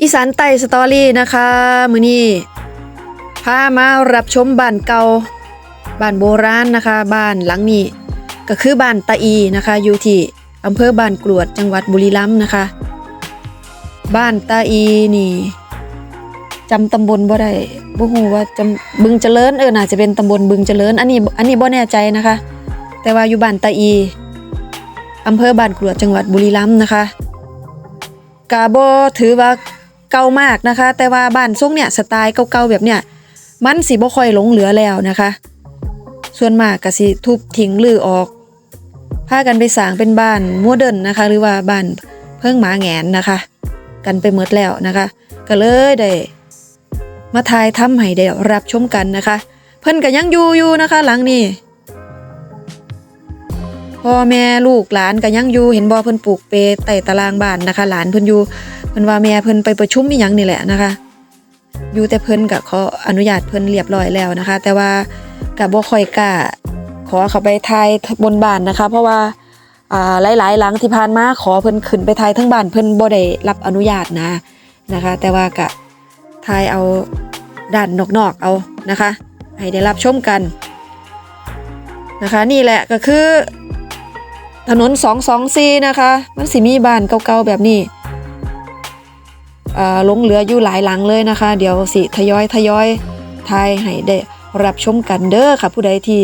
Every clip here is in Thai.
อีสานใต้สตอรี่นะคะ มือนี้พามารับชมบ้านเก่าบ้านโบราณนะคะ บ้านหลังนี้ ก็คือบ้านตาอีนะคะ อยู่ที่อำเภอบ้านกรวดจังหวัดบุรีรัมย์นะคะ บ้านตาอีนี่จำตำบลบ่ได้บ่ฮู้ว่าจำบึงเจริญเออน่าจะเป็นตำบลบึงเจริญ อันนี้อันนี้บ่แน่ใจนะคะ แต่ว่าอยู่บ้านตาอีอำเภอบ้านกรวดจังหวัดบุรีรัมย์นะคะกาบ่ถือว่า ก่ามากนะคะ แต่ว่าบ้านทรงเนี่ยสไตล์เก่าๆแบบเนี้ยมันสิบ่ค่อยหลงเหลือแล้วนะคะ ส่วนมากก็สิทุบทิ้งรื้อออกพากันไปสร้างเป็นบ้านโมเดิร์นนะคะ หรือว่าบ้านเพิ่งหมาแงนนะคะ กันไปหมดแล้วนะคะ ก็เลยได้มาทายทำให้ได้รับชมกันนะคะ เพิ่นก็ยังอยู่อยู่นะคะ หลังนี้พ่อแม่ลูกหลานก็ยังอยู่เห็นบ่เพิ่นปลูกเปใต้ตารางบ้านนะคะ หลานเพิ่นอยู่ พิ่นว่าแม่เพิ่นไปประชุมอีหยังนี่แหละนะคะ อยู่แต่เพิ่นก็ขออนุญาตเพิ่นเรียบร้อยแล้วนะคะ แต่ว่าก็บ่ค่อยกล้าขอเขาไปทายบนบ้านนะคะ เพราะว่าอ่าหลายๆหลังที่ผ่านมาขอเพิ่นขึ้นไปทายทั้งบ้านเพิ่นบ่ได้รับอนุญาตนะนะคะ แต่ว่าก็ทายเอาด้านนอกๆเอานะคะ ให้ได้รับชมกันนะคะนี่แหละก็คือ ถนน224นะคะ มันสิมีบ้านเก่าๆแบบนี้ ลงเหลืออยู่หลายหลังเลยนะคะ เดี๋ยวสิทยอยทยอยทายให้ได้รับชมกันเด้อค่ะ ผู้ใดที่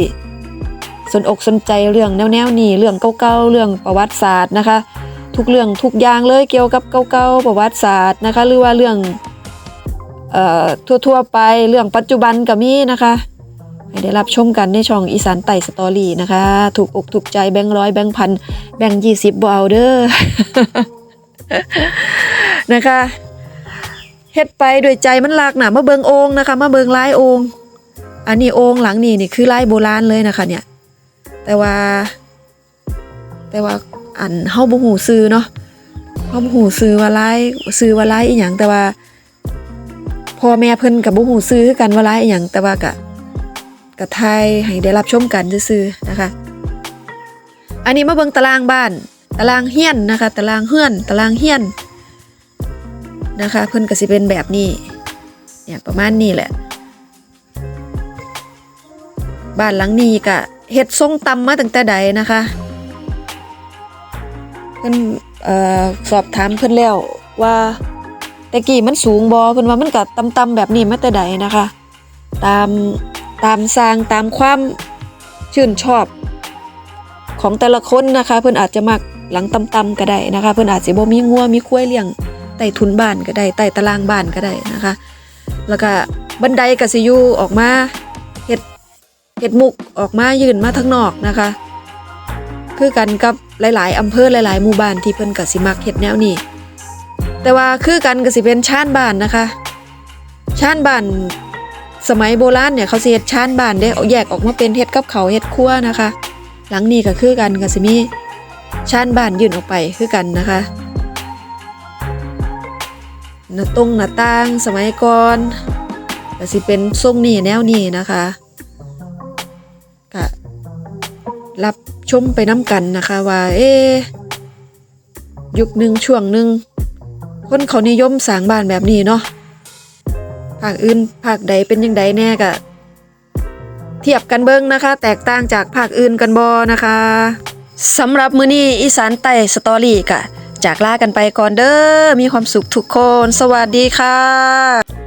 สนอกสนใจเรื่องแนวๆนี้เรื่องเก่าๆเรื่องประวัติศาสตร์นะคะ ทุกเรื่องทุกอย่างเลยเกี่ยวกับเก่าๆประวัติศาสตร์นะคะ หรือว่าเรื่องเอ่อทั่วๆไปเรื่องปัจจุบันก็มีนะคะให้ได้รับชมกันในช่องอีสานไต่สตอรี่นะคะ ถูกอกถูกใจแบงร้อยแบงพันแบงยี่สิบบ่เอาเด้อนะคะ เฮ็ดไปด้วยใจมันรักนะมาเบิงโองนะคะ มาเบิงลายโองอันนี้โองหลังนี่นี่คือลายโบราณเลยนะคะเนี่ย แต่ว่า แต่ว่าอันเฮาบ่ฮู้ซื้อเนาะเฮาบ่ฮู้ซื้อว่าลายซื้อว่าลายอีหยังแต่ว่าพ่อแม่เพิ่นก็บ่ฮู้ซื้อคือกันว่าลายอีหยังแต่ว่าก็กับไทยให้ได้รับชมกันซื่อๆนะคะ อันนี้มาเบิงตารางบ้าน ตารางเฮียนนะคะ ตารางเฮือน ตารางเฮียน นะคะ เพิ่นก็สิเป็นแบบนี้เนี่ยประมาณนี้แหละ บ้านหลังนี้ก็เฮ็ดทรงต่ำมาตั้งแต่ใดนะคะ เพิ่นเอ่อสอบถามเพิ่นแล้วว่าแต่กี้มันสูงบ่เพิ่นว่ามันก็ต่ำๆแบบนี้มาแต่ใดนะคะ ตามตามสร้างตามความชื่นชอบของแต่ละคนนะคะ เพิ่นอาจจะมักหลังต่ำๆก็ได้นะคะ เพิ่นอาจสิบ่มีงัวมีควายเลี้ยง ต้ทุนบ้านก็ได้ใต้ตารางบ้านก็ได้นะคะ แล้วก็บันไดก็สิยูออกมาเฮ็ดเฮ็ดมุกออกมายื่นมาทางนอกนะคะ คือกันกับหลาย ๆอำเภอหลาย ๆ หมู่บ้านที่เพิ่นก็สิมักเฮ็ดแนวนี้แต่ว่าคือกันก็สิเป็นชานบ้านนะคะชานบ้านสมัยโบราณเนี่ยเขาสิเฮ็ดชานบ้านเด้แยกออกมาเป็นเฮ็ดกับเขาเฮ็ดครัวนะคะ หลังนี้ก็คือกันก็สิมีชานบ้านยื่นออกไปคือกันนะคะ หน้าตรงหน้าต่างสมัยก่อนก็สิเป็นทรงนี้แนวนี้นะคะก็รับชมไปน้ำกันนะคะว่า เอ๊ยุคหนึ่งช่วงหนึ่งคนเขานิยมสร้างบ้านแบบนี้เนาะภาคอื่นภาคใดเป็นยังไดแน่กะเทียบกันเบิ้งนะคะ แตกต่างจากภาคอื่นกันบอนะคะสำหรับมือนี้อีสานใต้สตอรี่กะ จากลากันไปก่อนเด้อมีความสุขทุกคน สวัสดีค่ะ